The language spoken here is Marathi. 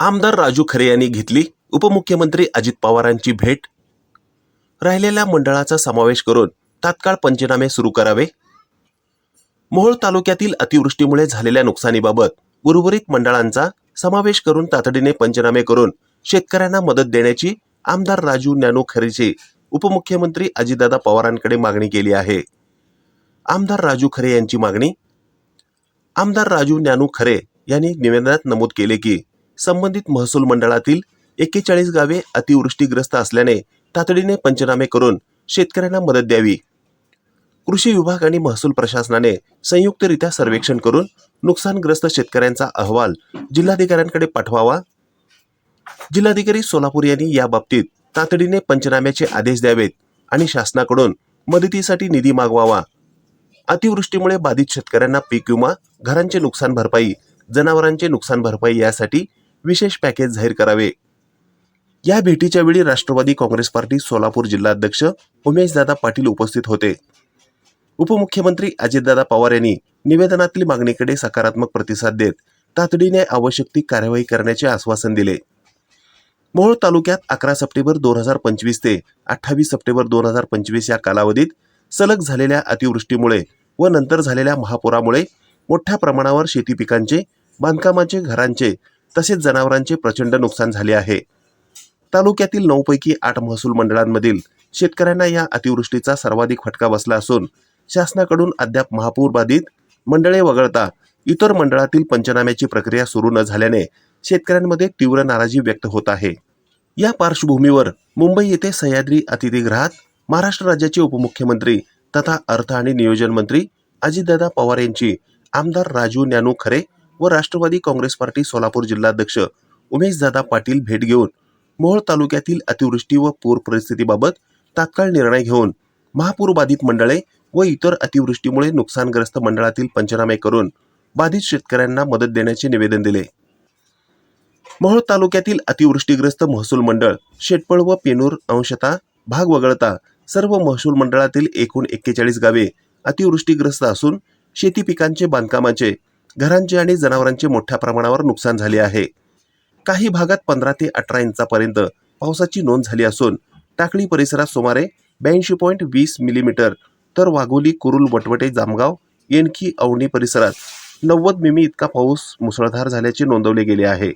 आमदार राजू खरे यांनी घेतली उपमुख्यमंत्री अजित पवारांची भेट. राहिलेल्या मंडळाचा समावेश करून तात्काळ पंचनामे सुरू करावे. मोहोळ तालुक्यातील अतिवृष्टीमुळे झालेल्या नुकसानीबाबत उर्वरित मंडळांचा समावेश करून तातडीने पंचनामे करून शेतकऱ्यांना मदत देण्याची आमदार राजू ज्ञानू खरेची उपमुख्यमंत्री अजितदादा पवारांकडे मागणी केली आहे. आमदार राजू खरे यांची मागणी. आमदार राजू ज्ञानू खरे यांनी निवेदनात नमूद केले की संबंधित महसूल मंडळातील एक्केचाळीस गावे अतिवृष्टीग्रस्त असल्याने तातडीने पंचनामे करून शेतकऱ्यांना मदत द्यावी. कृषी विभाग आणि महसूल प्रशासनाने संयुक्तरित्या सर्वेक्षण करून नुकसानग्रस्त शेतकऱ्यांचा अहवाल जिल्हाधिकाऱ्यांकडे पाठवावा. जिल्हाधिकारी सोलापूर यांनी या बाबतीत तातडीने पंचनाम्याचे आदेश द्यावेत आणि शासनाकडून मदतीसाठी निधी मागवावा. अतिवृष्टीमुळे बाधित शेतकऱ्यांना पीक विमा घरांचे नुकसान भरपाई जनावरांचे नुकसान भरपाई यासाठी विशेष पॅकेज जाहीर करावे. या भेटीच्या वेळी राष्ट्रवादी काँग्रेस पार्टी सोलापूर जिल्हाध्यक्ष उमेशदादा पाटील उपस्थित होते. उपमुख्यमंत्री अजितदादा पवार यांनी निवेदनातील मागणीकडे सकारात्मक प्रतिसाद देत तातडीने आवश्यक ती कार्यवाही करण्याचे आश्वासन दिले. मोहोळ तालुक्यात अकरा सप्टेंबर दोन हजार पंचवीस ते अठ्ठावीस सप्टेंबर दोन हजार पंचवीस या कालावधीत सलग झालेल्या अतिवृष्टीमुळे व नंतर झालेल्या महापुरामुळे मोठ्या प्रमाणावर शेती पिकांचे बांधकामांचे घरांचे तसेच जनावरांचे प्रचंड नुकसान झाले आहे. तालुक्यातील नऊपैकी आठ महसूल मंडळांमधील शेतकऱ्यांना या अतिवृष्टीचा सर्वाधिक फटका बसला असून शासनाकडून अद्याप महापूर बाधित मंडळे वगळता इतर मंडळातील पंचनाम्याची प्रक्रिया सुरू न झाल्याने शेतकऱ्यांमध्ये तीव्र नाराजी व्यक्त होत आहे. या पार्श्वभूमीवर मुंबई येथे सह्याद्री अतिथीगृहात महाराष्ट्र राज्याचे उपमुख्यमंत्री तथा अर्थ आणि नियोजन मंत्री अजितदादा पवार यांची आमदार राजू ज्ञानू खरे व राष्ट्रवादी काँग्रेस पार्टी सोलापूर जिल्हाध्यक्ष उमेशदादा पाटील भेट घेऊन मोहोळ तालुक्यातील अतिवृष्टी व पूर परिस्थितीबाबत तात्काळ निर्णय घेऊन महापूर बाधित मंडळे व इतर अतिवृष्टीमुळे नुकसानग्रस्त मंडळातील पंचनामे करून बाधित शेतकऱ्यांना मदत देण्याचे निवेदन दिले. मोहोळ तालुक्यातील अतिवृष्टीग्रस्त महसूल मंडळ शेटपळ व पेनूर अंशता भाग वगळता सर्व महसूल मंडळातील एकूण एक्केचाळीस गावे अतिवृष्टीग्रस्त असून शेती पिकांचे बांधकामाचे घरांचे आणि जनावरांचे मोठ्या प्रमाणावर नुकसान झाले आहे. काही भागात पंधरा ते अठरा इंचापर्यंत पावसाची नोंद झाली असून टाकळी परिसरात सुमारे ब्याऐंशी पॉईंट वीस मिलीमीटर तर वाघोली कुरुल वटवटे जामगाव येनकी अवणी परिसरात नव्वद मिमी इतका पाऊस मुसळधार झाल्याचे नोंदवले गेले आहे.